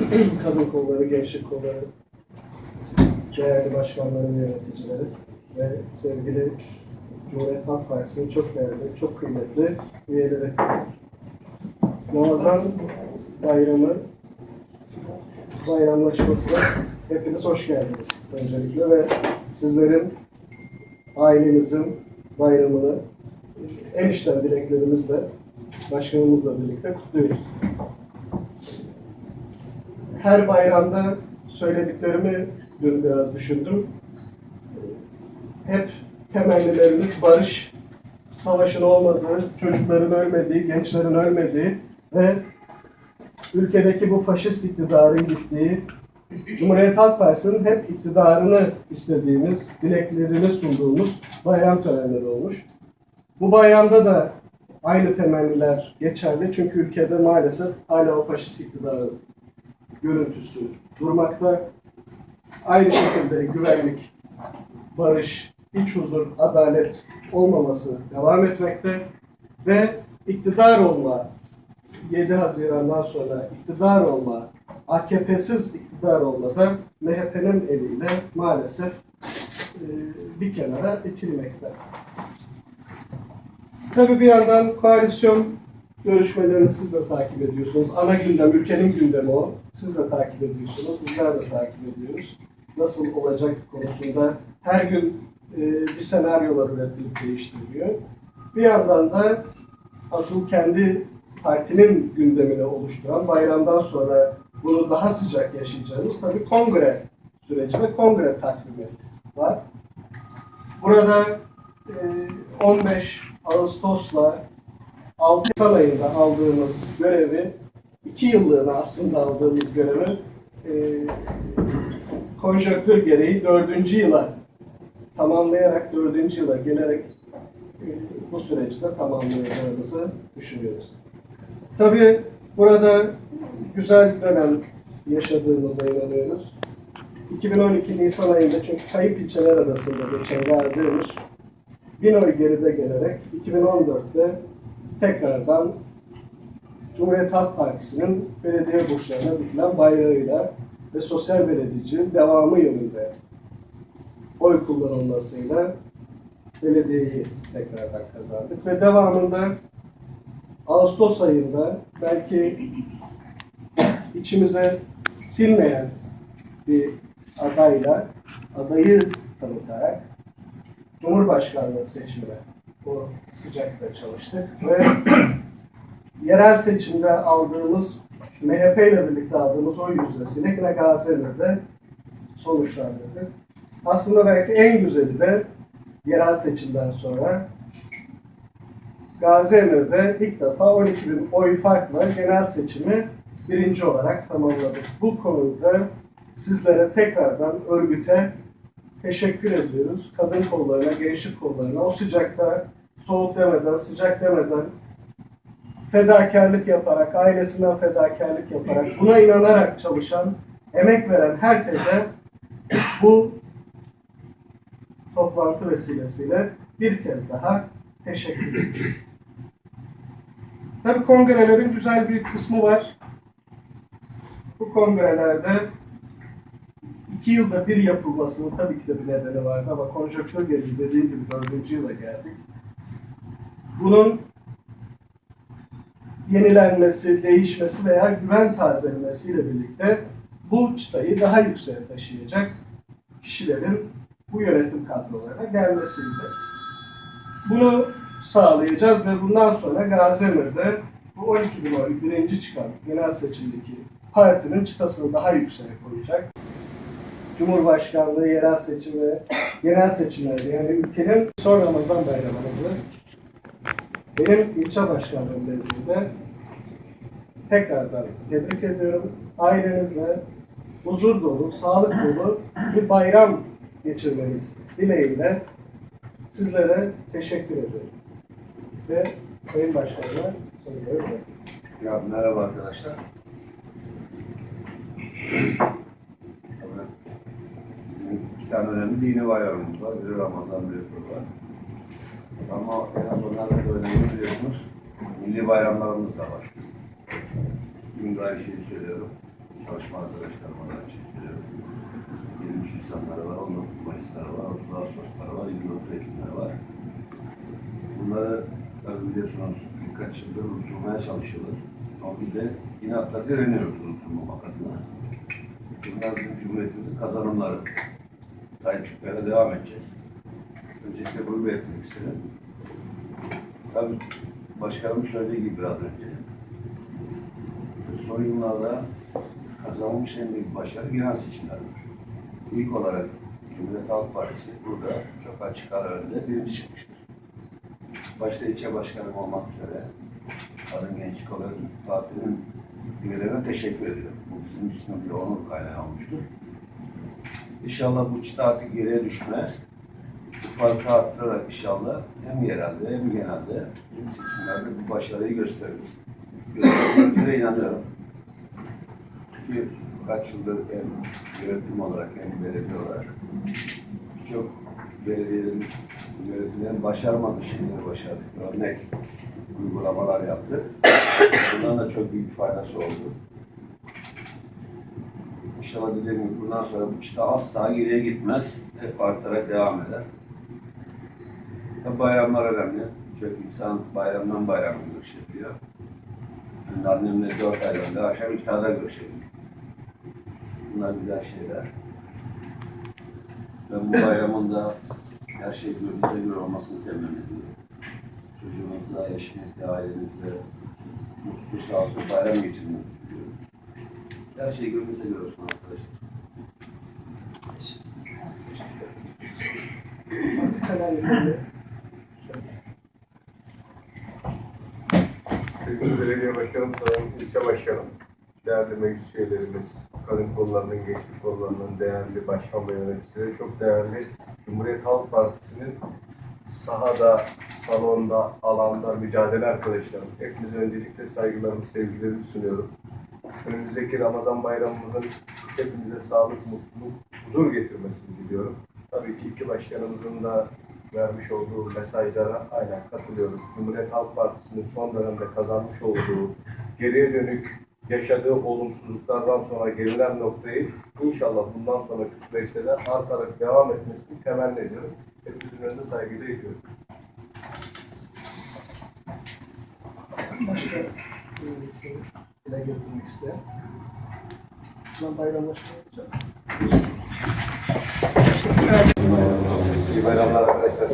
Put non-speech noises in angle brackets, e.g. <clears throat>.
<clears throat> Kadın kolları, gençlik kolları, değerli başkanların yöneticileri ve sevgili Cumhuriyet Halk Partisi'nin çok değerli, çok kıymetli üyeleri. Ramazan bayramı bayramlaşmasına hepiniz hoş geldiniz öncelikle ve sizlerin ailenizin bayramını en içten dileklerimizle başkanımızla birlikte kutluyoruz. Her bayramda söylediklerimi dün biraz düşündüm. Hep temennilerimiz barış, savaşın olmadığı, çocukların ölmediği, gençlerin ölmediği ve ülkedeki bu faşist iktidarın gittiği, Cumhuriyet Halk Partisi'nin hep iktidarını istediğimiz, dileklerini sunduğumuz bayram törenleri olmuş. Bu bayramda da aynı temenniler geçerli çünkü ülkede maalesef hala o faşist iktidarın görüntüsü durmakta. Aynı şekilde güvenlik, barış, iç huzur, adalet olmaması devam etmekte ve iktidar olma 7 Haziran'dan sonra iktidar olma, AKP'siz iktidar olma da MHP'nin eliyle maalesef e, bir kenara itilmekte. Tabii bir yandan koalisyon görüşmelerini siz de takip ediyorsunuz. Ana gündem, ülkenin gündemi o. Siz de takip ediyorsunuz, bizler de takip ediyoruz. Nasıl olacak konusunda her gün e, bir senaryolar üretilip değiştiriliyor. Bir yandan da asıl kendi partinin gündemini oluşturan bayramdan sonra bunu daha sıcak yaşayacağımız tabii kongre süreci ve kongre takvimi var. Burada e, 15 Ağustos'la 6 Nisan ayında aldığımız görevi, iki yıllığına aslında aldığımız görevi e, konjöktür gereği dördüncü yıla tamamlayarak dördüncü yıla gelerek e, bu süreci de tamamlayacağımızı düşünüyoruz. Tabii burada güzel dönem yaşadığımıza inanıyoruz. 2012 Nisan ayında çünkü kayıp ilçeler arasında geçen Gaziemir bin oy geride gelerek 2014'te tekrardan Cumhuriyet Halk Partisi'nin belediye burçlarına dikilen bayrağıyla ve sosyal belediyeciliğin devamı yönünde oy kullanılmasıyla belediyeyi tekrardan kazandık. Ve devamında Ağustos ayında belki içimize silmeyen bir adayla adayı tanıtarak Cumhurbaşkanlığı seçimine o sıcakta çalıştık ve <clears throat> yerel seçimde aldığımız MHP ile birlikte aldığımız oy yüzdesiyle yine Gaziemir'de sonuçlandırdık. Aslında belki en güzeli de yerel seçimden sonra Gaziemir'de ilk defa 12 bin oy farkla genel seçimi birinci olarak tamamladık. Bu konuda sizlere tekrardan örgüte teşekkür ediyoruz. Kadın kollarına, gençlik kollarına o sıcakta soğuk demeden, sıcak demeden fedakarlık yaparak, ailesinden fedakarlık yaparak, buna inanarak çalışan, emek veren herkese bu toplantı vesilesiyle bir kez daha teşekkür ediyorum. Tabii kongrelerin güzel bir kısmı var. Bu kongrelerde iki yılda bir yapılmasının tabii ki de bir nedeni vardı ama konjonktür gereği dediğim gibi dördüncü yıla geldik. Bunun yenilenmesi, değişmesi veya güven tazelemesiyle birlikte bu çıtayı daha yükseğe taşıyacak kişilerin bu yönetim kadrolarına gelmesiydi. Bunu sağlayacağız ve bundan sonra Gaziemir'de bu 12 bin oy birinci çıkan genel seçimdeki partinin çıtasını daha yükseğe koyacak. Cumhurbaşkanlığı, yerel seçimi, genel seçimlerde yani ülkenin son Ramazan bayramımızı benim ilçe başkanlığım nezdinde tekrardan tebrik ediyorum. Ailenizle huzur dolu, sağlık dolu bir bayram geçirmeniz dileğiyle sizlere teşekkür ediyorum. Ve Sayın Başkanıma sözü bırakıyorum. Ya merhaba arkadaşlar. İki tane önemli dini bayramımız var. Biri Ramazan, biri Kurban. Ama en az onlardan da önemli biliyorsunuz. Milli bayramlarımız da var. Bugün de aynı şeyi söylüyorum. Çalışma arkadaşlarıma da aynı şeyi söylüyorum. 23 Nisanları var, 19 Mayısları var, 30 Ağustosları var, 24 Ekimleri var. Bunları tabii biliyorsunuz birkaç yıldır unutulmaya çalışıyorlar. Ama biz de inatla direniyoruz unutulmamak adına. Bunlar bizim Cumhuriyetimizin kazanımları. Çıkmaya devam edeceğiz. Öncelikle bunu belirtmek istedim. Tabii başkanım söylediği gibi biraz önce. Son yıllarda kazanılmış en büyük başarı genel seçimlerdir. İlk olarak Cumhuriyet Halk Partisi burada çok açık ara önde birinci çıkmıştır. Başta ilçe başkanım olmak üzere Kadın Gençlik olarak partinin üyelerine teşekkür ediyorum. Bu bizim için bir onur kaynağı olmuştur. İnşallah bu çıta artık geriye düşmez. Bu farkı arttırarak inşallah hem yerelde hem genelde tüm seçimlerde bu başarıyı gösteririz. Gösterdiğimize inanıyorum. Çünkü kaç yıldır hem yönetim olarak hem belediye olarak çok belediyelerin yönetimlerin başarmadığı şeyleri başardık. Örnek uygulamalar yaptık. Bundan da çok büyük faydası oldu. İnşallah dediğim bundan sonra bu çıta asla geriye gitmez. Hep artarak devam eder. Tabi bayramlar önemli. Çok insan bayramdan bayrama görüş yapıyor. Ben annemle dört ay önce akşam iftarda görüşelim. Bunlar güzel şeyler. Ben bu bayramın da her şey gönlünüze göre olmasını temenni ediyorum. Çocuğunuzla, eşinizle, ailenizle mutlu, sağlıklı bayram diliyorum. Her şey gönlünüze. Fabrikalar ilgili Sevgili Belediye Başkanım, Sayın İlçe Başkanım, değerli meclis üyelerimiz, kadın kollarının, gençlik kollarının değerli başkan ve yöneticileri, çok değerli Cumhuriyet Halk Partisi'nin sahada, salonda, alanda mücadele arkadaşlarım. Hepinize öncelikle saygılarımı, sevgilerimi sunuyorum. Önümüzdeki Ramazan bayramımızın hepimize sağlık, mutluluk, huzur getirmesini diliyorum. Tabii ki iki başkanımızın da vermiş olduğu mesajlara aynen katılıyorum. Cumhuriyet Halk Partisi'nin son dönemde kazanmış olduğu geriye dönük yaşadığı olumsuzluklardan sonra gelinen noktayı inşallah bundan sonraki süreçte de artarak devam etmesini temenni ediyorum. Hepinizin önünde saygıyla ediyorum. başka birisi dile getirmek isteyen. Ben bayramlaşma bayramlar arkadaşlar.